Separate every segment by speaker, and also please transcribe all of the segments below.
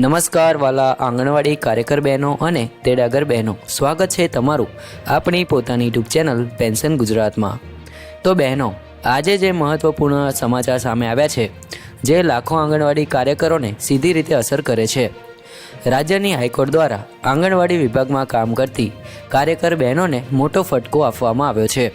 Speaker 1: નમસ્કાર વાલા આંગણવાડી કાર્યકર બહેનો અને તેડાગર બહેનો. સ્વાગત છે તમારું આપણી પોતાની યુટ્યુબ ચેનલ પેન્શન ગુજરાતમાં. તો બહેનો, આજે જે મહત્ત્વપૂર્ણ સમાચાર સામે આવ્યા છે, જે લાખો આંગણવાડી કાર્યકરોને સીધી રીતે અસર કરે છે. રાજ્યની હાઈકોર્ટ દ્વારા આંગણવાડી વિભાગમાં કામ કરતી કાર્યકર બહેનોને મોટો ફટકો આપવામાં આવ્યો છે.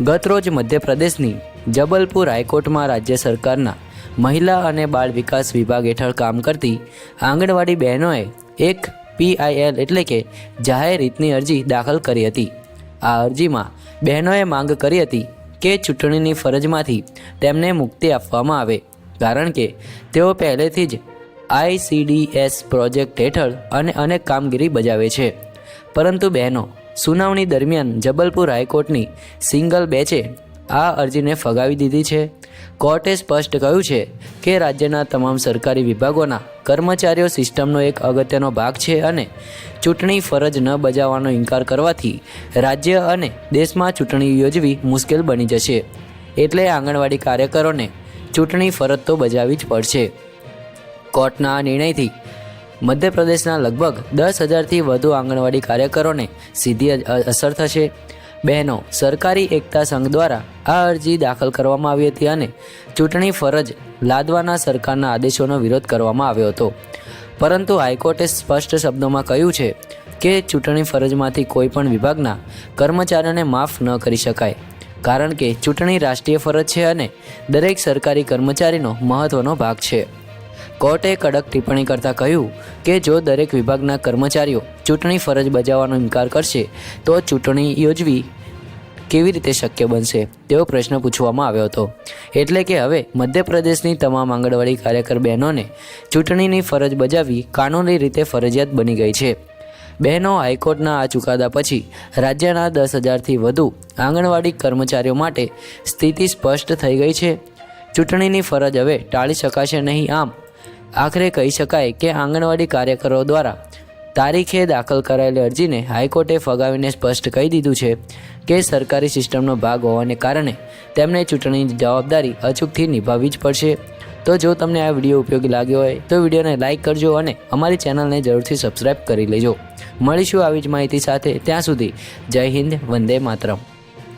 Speaker 1: ગતરોજ મધ્યપ્રદેશની જબલપુર હાઈકોર્ટમાં રાજ્ય સરકારના મહિલા અને બાળ વિકાસ વિભાગ હેઠળ કામ કરતી આંગણવાડી બહેનોએ એક પીઆઈએલ એટલે કે જાહેર રીતની અરજી દાખલ કરી હતી. આ અરજીમાં બહેનોએ માંગ કરી હતી કે ચૂંટણીની ફરજમાંથી તેમને મુક્તિ આપવામાં આવે, કારણ કે તેઓ પહેલેથી જ આઈસીડીએસ પ્રોજેક્ટ હેઠળ અને અનેક કામગીરી બજાવે છે. પરંતુ બહેનો, સુનાવણી દરમિયાન જબલપુર હાઈકોર્ટની સિંગલ બેચે આ અરજીને ફગાવી દીધી છે. કોર્ટે સ્પષ્ટ કહ્યું છે કે રાજ્યના તમામ સરકારી વિભાગોના કર્મચારીઓ સિસ્ટમનો એક અગત્યનો ભાગ છે અને ચૂંટણી ફરજ ન બજાવવાનો ઇનકાર કરવાથી રાજ્ય અને દેશમાં ચૂંટણી યોજવી મુશ્કેલ બની જશે. એટલે આંગણવાડી કાર્યકરોને ચૂંટણી ફરજ તો બજાવવી જ પડશે. કોર્ટના આ નિર્ણયથી મધ્યપ્રદેશના લગભગ દસ હજારથી વધુ આંગણવાડી કાર્યકરોને સીધી અસર થશે. બહેનો સરકારી એકતા સંઘ દ્વારા આ અરજી દાખલ કરવામાં આવી હતી અને ચૂંટણી ફરજ લાદવાના સરકારના આદેશોનો વિરોધ કરવામાં આવ્યો હતો. પરંતુ હાઈકોર્ટે સ્પષ્ટ શબ્દોમાં કહ્યું છે કે ચૂંટણી ફરજમાંથી કોઈ પણ વિભાગના કર્મચારીઓને માફ ન કરી શકાય. કારણ કે ચૂંટણી રાષ્ટ્રીય ફરજ છે અને દરેક સરકારી કર્મચારીનો મહત્વનો ભાગ છે. કોર્ટે કડક ટિપ્પણી કરતાં કહ્યું કે જો દરેક વિભાગના કર્મચારીઓ ચૂંટણી ફરજ બજાવવાનો ઇનકાર કરશે, તો ચૂંટણી યોજવી કેવી રીતે શક્ય બનશે? તેવો પ્રશ્ન પૂછવામાં આવ્યો હતો. એટલે કે હવે મધ્યપ્રદેશની તમામ આંગણવાડી કાર્યકર બહેનોને ચૂંટણીની ફરજ બજાવવી કાનૂની રીતે ફરજિયાત બની ગઈ છે. બહેનો હાઈકોર્ટના આ ચુકાદા પછી રાજ્યના દસ હજારથી વધુ આંગણવાડી કર્મચારીઓ માટે સ્થિતિ સ્પષ્ટ થઈ ગઈ છે. ચૂંટણીની ફરજ હવે ટાળી શકાશે નહીં આમ આખરે કહી શકાય કે આંગણવાડી કાર્યકરો દ્વારા તારીખે દાખલ કરાયેલી અરજીને હાઈકોર્ટે ફગાવીને સ્પષ્ટ કહી દીધું છે કે સરકારી સિસ્ટમનો ભાગ હોવાને કારણે તેમને ચૂંટણીની જવાબદારી અચૂકથી નિભાવવી જ પડશે. તો જો તમને આ વીડિયો ઉપયોગી લાગ્યો હોય તો વિડીયોને લાઇક કરજો અને અમારી ચેનલને જરૂરથી સબસ્ક્રાઈબ કરી લેજો. મળીશું આવી જ માહિતી સાથે ત્યાં સુધી. જય હિન્દ, વંદે માતરમ.